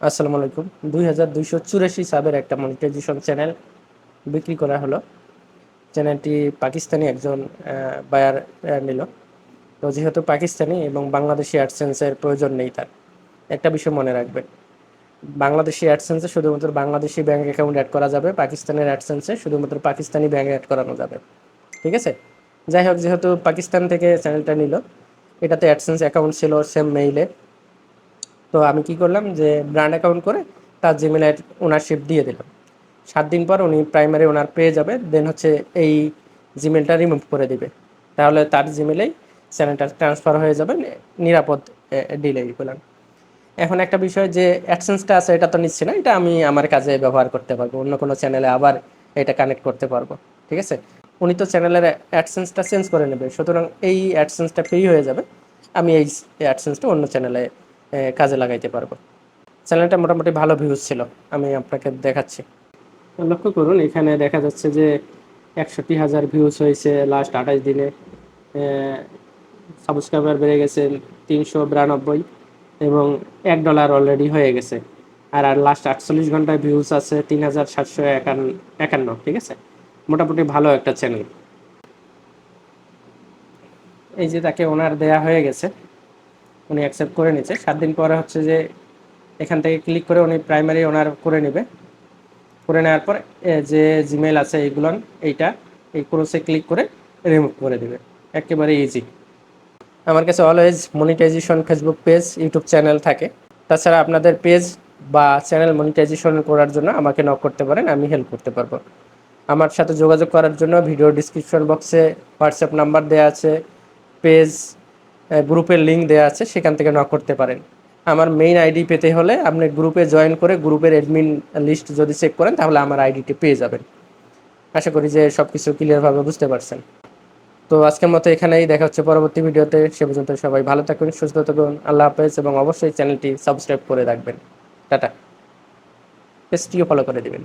আসসালামু আলাইকুম। দুই হাজার দুইশো চুরাশি সাবের একটা মনিটাইজেশন চ্যানেল বিক্রি করা হলো। চ্যানেলটি পাকিস্তানি একজন বায়ার নিল। তো যেহেতু পাকিস্তানি এবং বাংলাদেশি অ্যাডসেন্সের প্রয়োজন নেই তার, একটা বিষয় মনে রাখবেন। বাংলাদেশি অ্যাডসেন্সে শুধুমাত্র বাংলাদেশি ব্যাঙ্ক অ্যাকাউন্ট অ্যাড করা যাবে, পাকিস্তানের অ্যাডসেন্সে শুধুমাত্র পাকিস্তানি ব্যাঙ্ক অ্যাড করানো যাবে। ঠিক আছে? যাই হোক, যেহেতু পাকিস্তান থেকে চ্যানেলটা নিল, এটাতে অ্যাডসেন্স অ্যাকাউন্ট ছিল সেম মেইলে তো আমি কি করলাম যে ব্র্যান্ড অ্যাকাউন্ট করে তার জিমেল ওনারশিপ দিয়ে দিলাম। সাত দিন পর উনি প্রাইমারি ওনার পেয়ে যাবে দেন হচ্ছে এই জিমেলটা রিমুভ করে দিবে। তাহলে তার জিমেলেই চ্যানেলটা ট্রান্সফার হয়ে যাবে, নিরাপদ ডিলে বললাম এখন একটা বিষয় যে অ্যাডসেন্সটা আছে, এটা তো নিচ্ছে না, এটা আমি আমার কাজে ব্যবহার করতে পারব, অন্য কোনো চ্যানেলে আবার এটা কানেক্ট করতে পারব, ঠিক আছে? উনি তো চ্যানেলের অ্যাডসেন্সটা চেঞ্জ করে নেবে, সুতরাং এই অ্যাডসেন্সটা ফ্রি হয়ে যাবে, আমি এই অ্যাডসেন্সটা অন্য চ্যানেলে কাজে লাগাইতে পারব। চ্যানেলটা মোটামুটি ভালো ভিউজ ছিল, আমি আপনাকে দেখাচ্ছি। লক্ষ্য করুন, এখানে দেখা যাচ্ছে যে একষট্টি হাজার ভিউজ হয়েছে লাস্ট আঠাশ দিনে। সাবস্ক্রাইবার বেড়ে গেছে তিনশো বিরানব্বই এবং এক ডলার অলরেডি হয়ে গেছে। আর আর লাস্ট আটচল্লিশ ঘন্টায় ভিউজ আছে তিন হাজার সাতশো একান্ন, ঠিক আছে? মোটামুটি ভালো একটা চ্যানেল এই যে তাকে ওনার দেয়া হয়ে গেছে। উনি অ্যাকসেপ্ট করে নিচ্ছে সাত দিন পরে হচ্ছে যে এখান থেকে ক্লিক করে উনি প্রাইমারি ওনার করে নেবে। করে নেওয়ার পর যে জিমেল আছে এইগুলো, এইটা, এই ক্রোসে ক্লিক করে রিমুভ করে দেবে। একেবারে ইজি আমার কাছে always monetization Facebook page YouTube channel থাকে। তাছাড়া আপনাদের পেজ বা চ্যানেল মনিটাইজেশন করার জন্য আমাকে নক করতে পারেন, আমি হেল্প করতে পারব। আমার সাথে যোগাযোগ করার জন্য ভিডিও ডিসক্রিপশন বক্সে হোয়াটসঅ্যাপ নাম্বার দেওয়া আছে পেজ গ্রুপের লিঙ্ক দেওয়া আছে, সেখান থেকে নক করতে পারেন। আমার মেইন আইডি পেতে হলে আপনি গ্রুপে জয়েন করে গ্রুপের অ্যাডমিন লিস্ট যদি চেক করেন, তাহলে আমার আইডিটি পেয়ে যাবেন। আশা করি যে সব কিছু ক্লিয়ারভাবে বুঝতে পারছেন। তো আজকের মতো এখানেই দেখা হচ্ছে পরবর্তী ভিডিওতে। সে পর্যন্ত সবাই ভালো থাকুন, সুস্থ থাকুন, আল্লাহ হাফেজ এবং অবশ্যই চ্যানেলটি সাবস্ক্রাইব করে রাখবেন। টাটা। পেজটিও ফলো করে দেবেন।